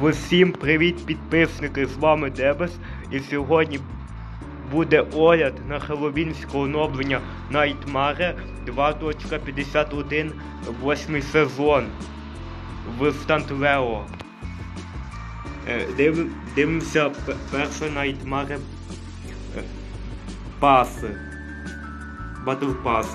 Усім привіт, підписники! З вами Дебес. І сьогодні буде огляд на хеллоуінське оновлення Nightmare 2.51 восьмий сезон в Стантлео. Е, Див, дивимося перше Nightmare е, паси. Battle Pass.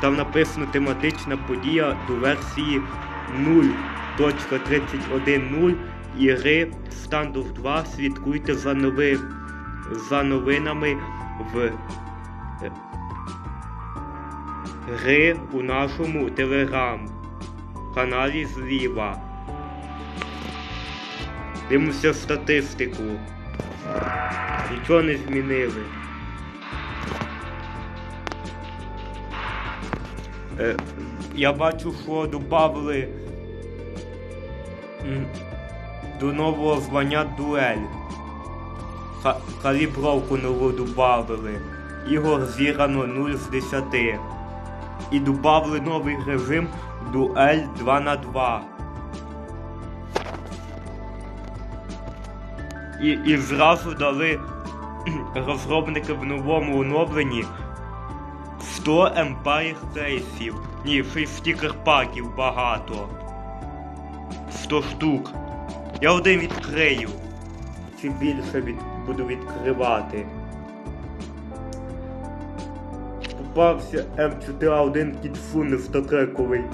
Там написано тематична подія до версії 0.31.0 ігри Standoff 2. Слідкуйте за, нови, за новинами в е, гри у нашому телеграм каналі зліва. Дивимося статистику. Нічого не змінили. Е, я бачу, що додали до нового звання дуель. Ка- калібровку нову додали. Ігор зіграно 0 з 10. І додали новий режим дуель 2 на 2. І, і зразу дали розробники в новому оновленні 100 Empire Кейсів. Ні, ще й стікер паків багато. 100 штук. Я один відкрию. Чи більше від... буду відкривати. Попався М4А1 кітфун стакековий.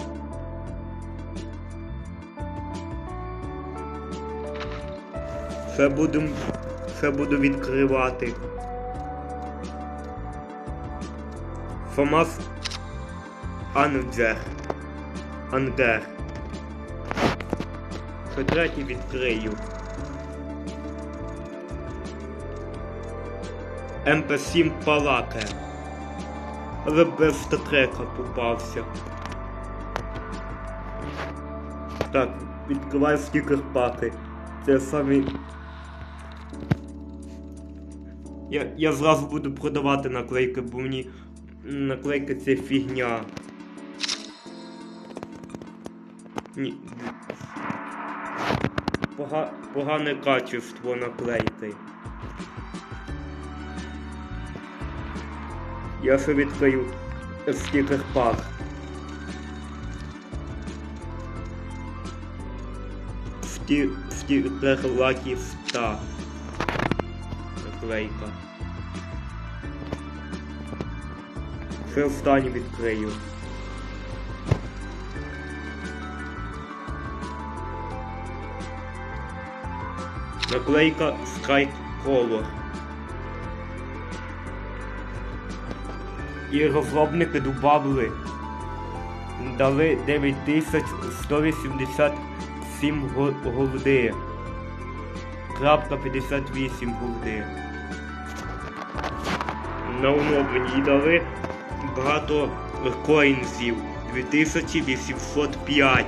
Ще буду... Ще буду відкривати. Фомас Ангер. Ангер. Третій відкрию. МП7 Палаке. Але без статрека попався. Так, відкриваю стікер паки. Це самі. Я, я зразу буду продавати наклейки, бо мені наклейка це фігня. Ні. Пога... Погане качество наклейки. Я ще відкрию стікер пак. Сті... Стікер Lucky Star. Наклейка. Ще останню відкрию. Наклейка Strike Color. І розробники додали дали 9187 голди. Крапка 58 голди. На оновленні дали багато коінзів 2805.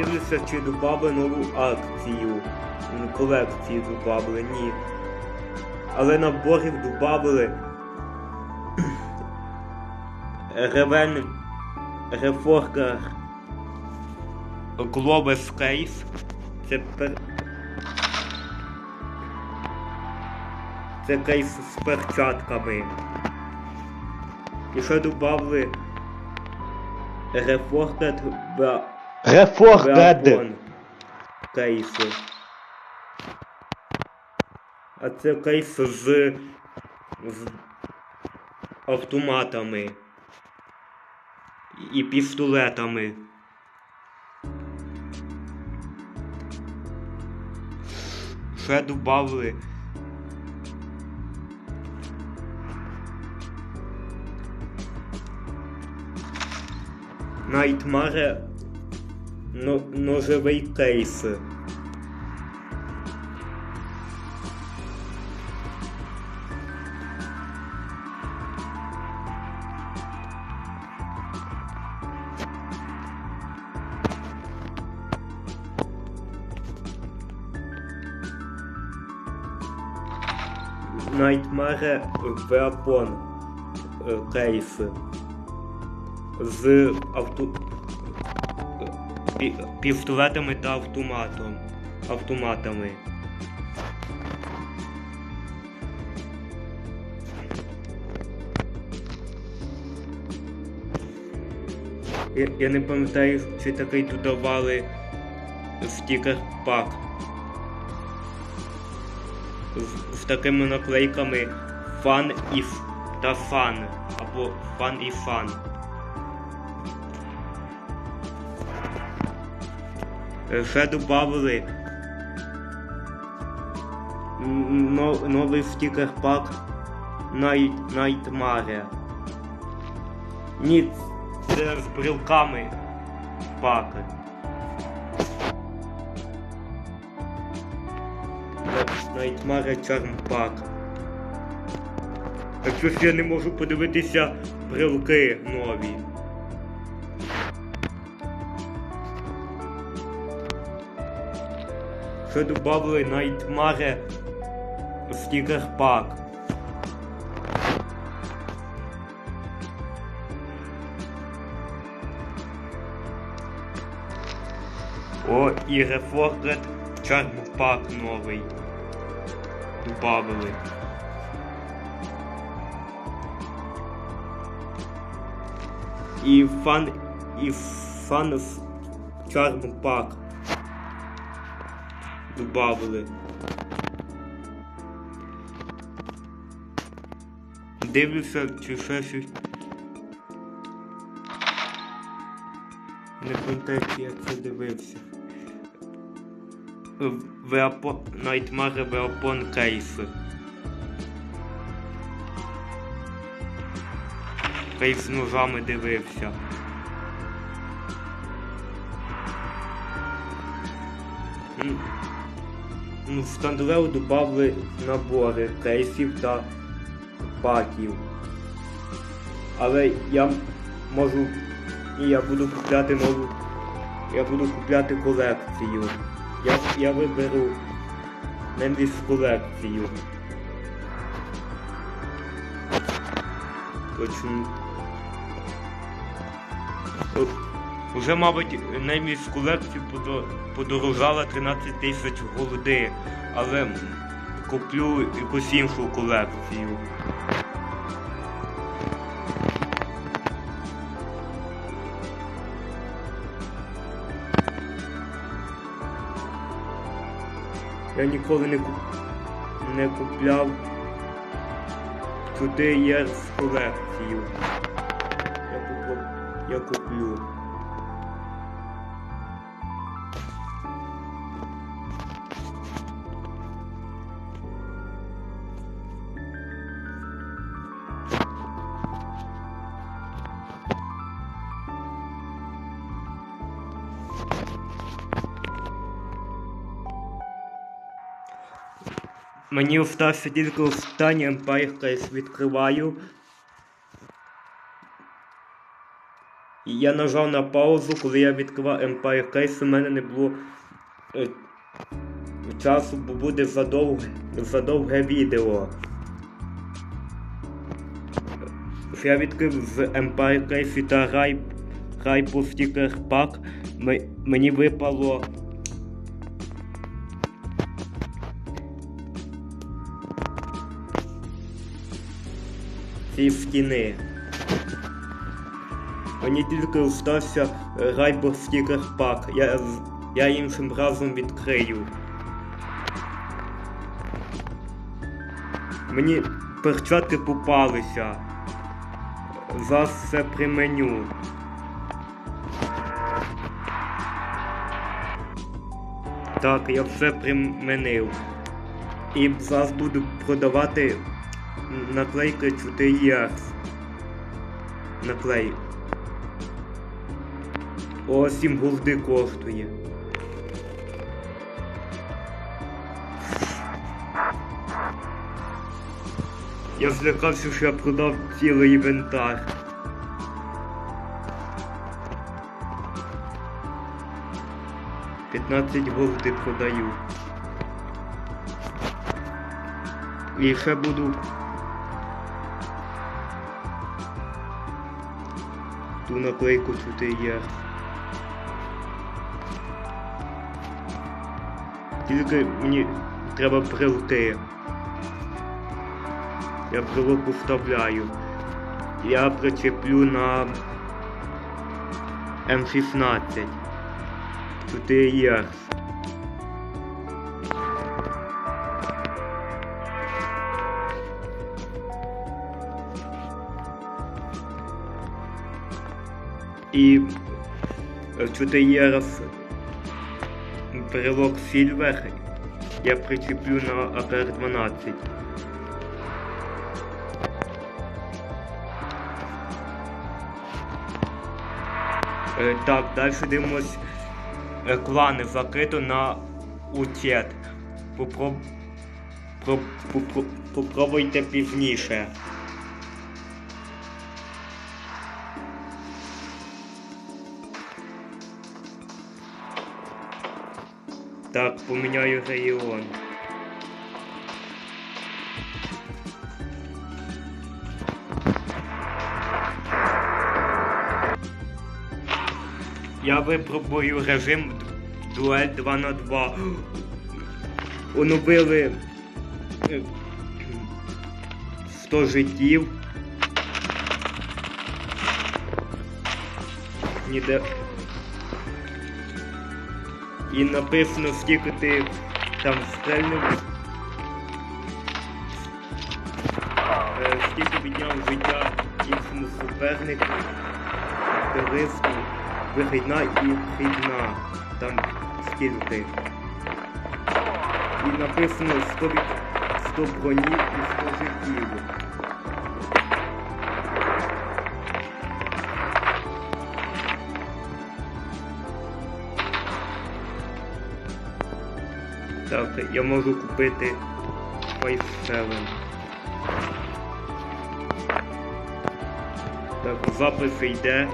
Подивлюся, чи додали нову акцію. Колекції додали, ні. Але наборів додали. Ревен Реформер Globus Case. Це пер... Це кейс з перчатками. І ще додали Reforged Bra- Брабон кейси. А це кейс з, з автоматами і пістолетами. Ще добавили. Найтмаре но, ножовий кейс. Nightmare Weapon е, кейси. з авто... пі- пістолетами та автоматом. автоматами. Я, я не пам'ятаю, чи такий тут давали стікер пак. З, з такими наклейками фан і та фан. Або фан і фан. Ще добавили новий стікер пак Night, Nightmare. Ні, це з брілками паки. Nightmare Charm Pack. Так що ж я не можу подивитися брелки нові. Ще добавили Nightmare Sticker Pack. О, і Reforged Charm новий. Добавили. І фан і фан Charm Pack. Добавили. Дивлюся, чи ще щось. Не пам'ятаю, чи я це дивився. Веапон... Nightmare Weapon Case. Кейс з ножами дивився. Ну, в Стандлеу додали набори кейсів та паків. Але я можу і я буду купляти нову. Я буду купляти колекцію. Я, я виберу Нембіс колекцію. Точно. О, Уже, мабуть, Неміс колекцію подорожала 13 тисяч голди, але куплю якусь іншу колекцію. Я ніколи не, не купляв туди є з колекцію. Я, куплю... я куплю. Мені остався тільки останній Empire Case відкриваю. Я нажав на паузу, коли я відкривав Empire Case, у мене не було е, часу, бо буде задовге, задовге відео. Я відкрив з Empire Case та Рай, Райпу Sticker Pack. Мені випало ці стіни. Мені тільки остався Райбор Стікер Я, я іншим разом відкрию. Мені перчатки попалися. Зараз все применю. Так, я все применив. І зараз буду продавати наклейка 4 years. Наклей. О, 7 голди коштує. Я злякався, що я продав цілий інвентар. П'ятнадцять голди продаю. І ще буду наклейку і є. Тільки мені треба брелки. Я брелок вставляю. Я причеплю на М16. Тут і є. І тут є раз брелок Silver. Я причеплю на АКР-12. Е, Так, далі дивимось. Е, Клани закрито на. Попро- Попробуйте пізніше. Так, поміняю регіон. Я випробую режим дуель 2 на 2. Оновили е, 100 життів. Ніде. І написано, скільки ти там стрельнув. Е, Скільки підняв життя іншому супернику, терористу, вихідна і вхідна. Там скільки. І написано 100, від- 100 броні і 100 життів. Так, я можу купити 5-7. Так, запис йде.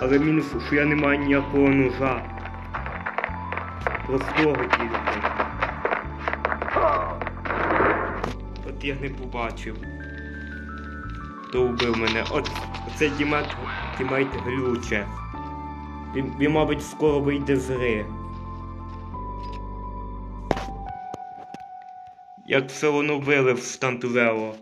Але мінус, що я не маю ніякого ножа. Простого тільки. От я не побачив. Хто вбив мене? От оце Дімет, Дімейт глюче. Він, мабуть, скоро вийде з гри. Як все воно вилив в Стантулео.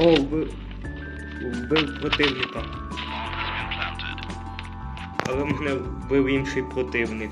О, вбив, вбив противника. Але мене вбив інший противник.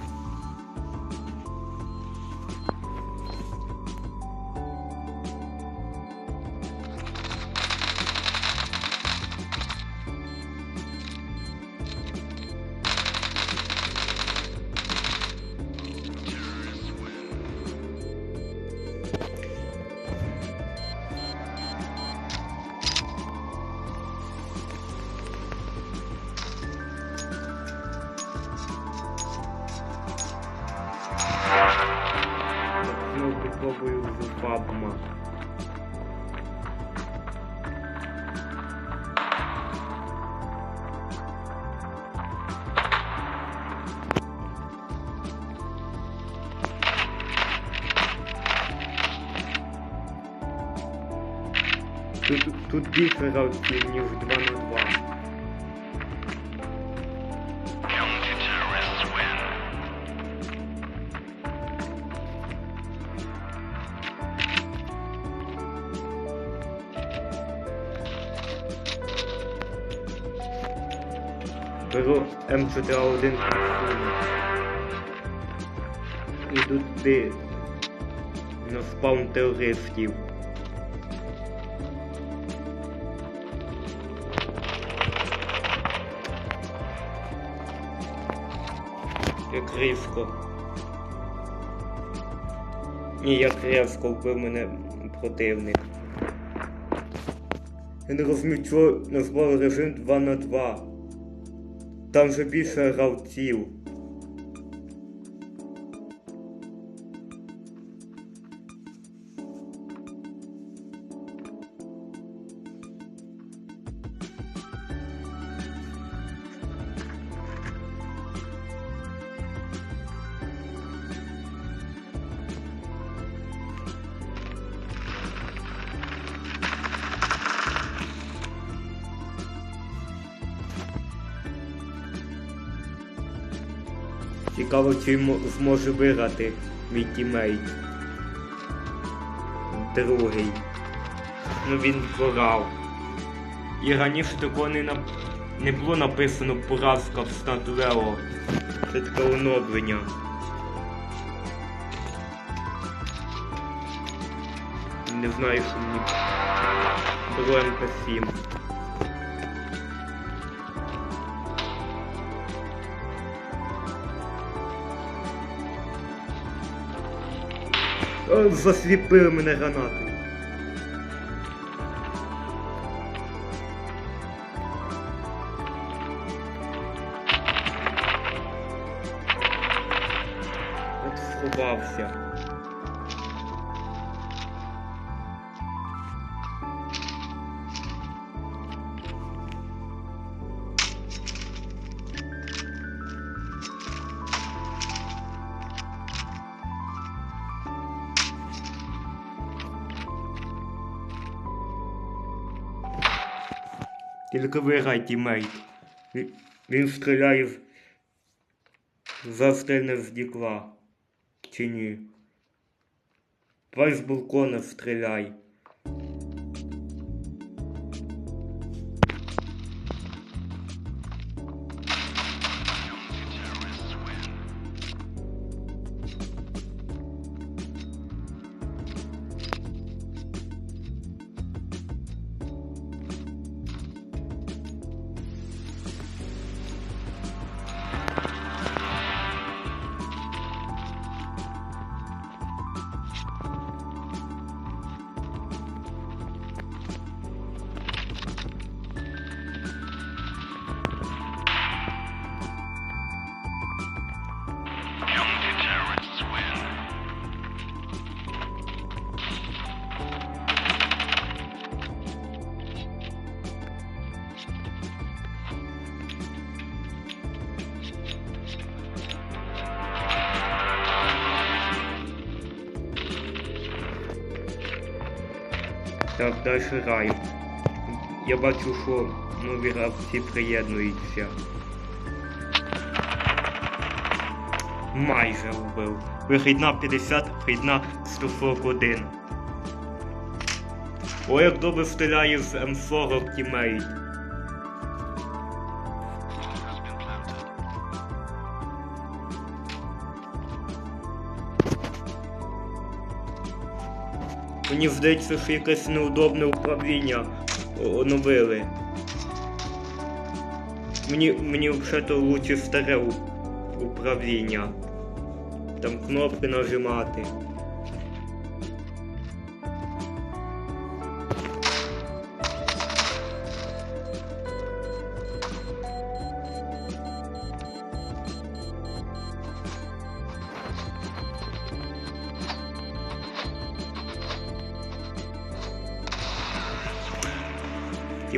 Тут, тут більше гравців, ніж 2 на 2. Беру М4А1 Іду туди на спаун терористів. як різко. Ні, як різко вбив мене противник. Я не розумію, чого назвали режим 2 на 2. Там же більше гравців. Цікаво, чи мо- зможе виграти мій тімейт. Другий. Ну він програв. І раніше такого не, нап... не було написано поразка в Снатулео. Це таке оновлення. Не знаю, що мені було МП7. Е, мене гранатою. От сховався. Виграй, тімейт. Він стріляє в... застрельне з дікла. Чи ні? Давай з балкона стріляй. Так, далі рай. Я бачу, що нові рабці приєднуються. Майже вбив. Вихідна 50, вихідна 141. О, як добре стріляє з М40 тімейт. Мені здається, що якесь неудобне управління оновили. Мені, мені взагалі лучше старе управління. Там кнопки нажимати.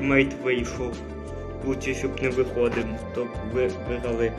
Тімейт вийшов. Лучше, щоб не виходив, то виграли.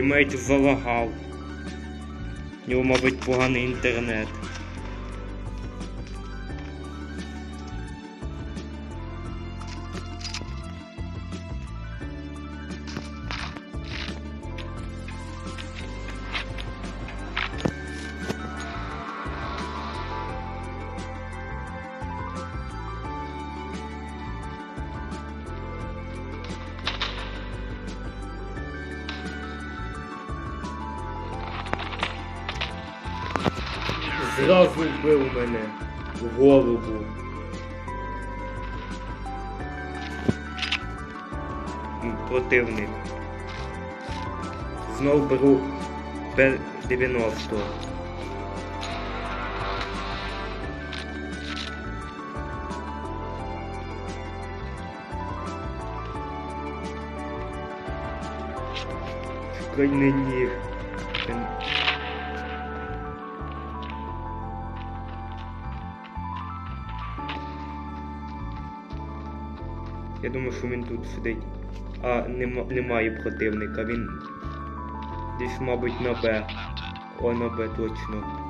Тімейт залагав. У нього, мабуть, поганий інтернет. Противник. Знов беру П-90. Школьний ніг. Я думаю, що він тут сидить. А нема, немає противника. Він десь, мабуть, на Б. О, на Б точно.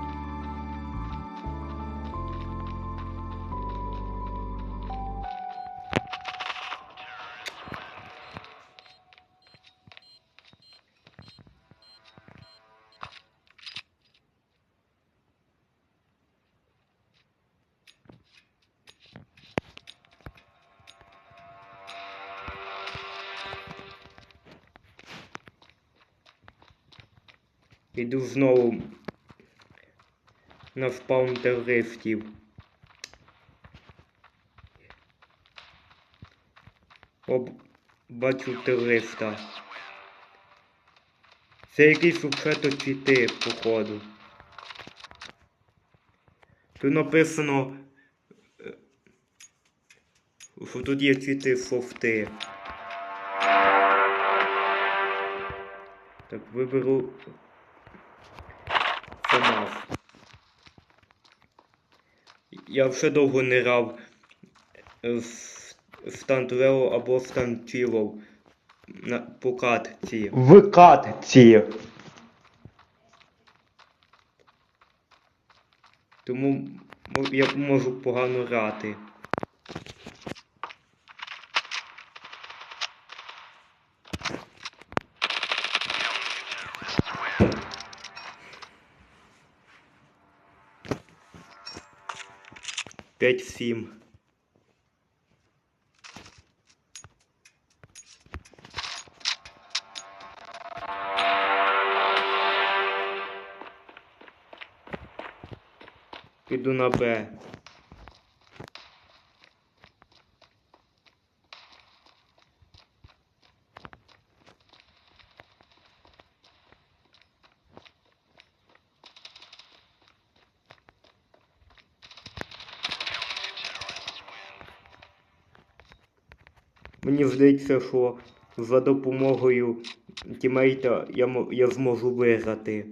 Іду знову на спаун терористів. Об, бачу терориста. Це якийсь взагалі чіти, походу. Тут написано, е, що тут є чіти софти. Так, виберу ФНАФ. Я вже довго не грав в Стантвео або Стантілов на по катці. В катці. Тому я можу погано грати. П'ять сім. Піду на Б. Мені здається, що за допомогою тімейта я, я зможу виграти.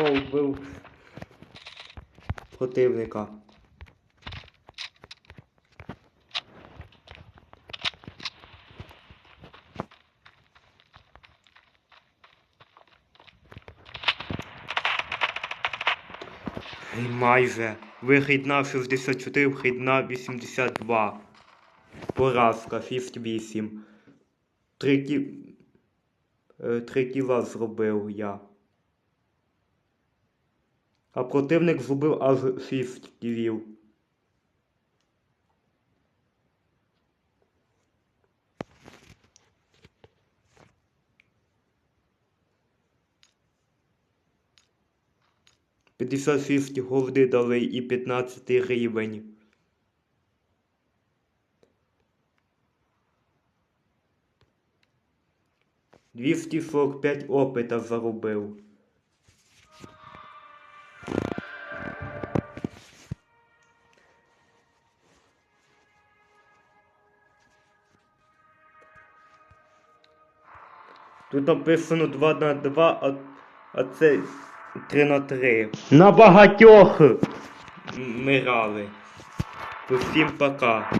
О, вбив противника. Ей, Майже. Вихід на 64, вхід на 82. Поразка 68. Три, кі... е, Три кіла зробив я. А противник зробив аж 6 кілів. П'ятдесят шість голди дали і 15 рівень. Двісті сорок п'ять опита заробив. Тут написано 2 на 2, а, а це 3 на 3. На багатьох. Ми грали. Усім пока.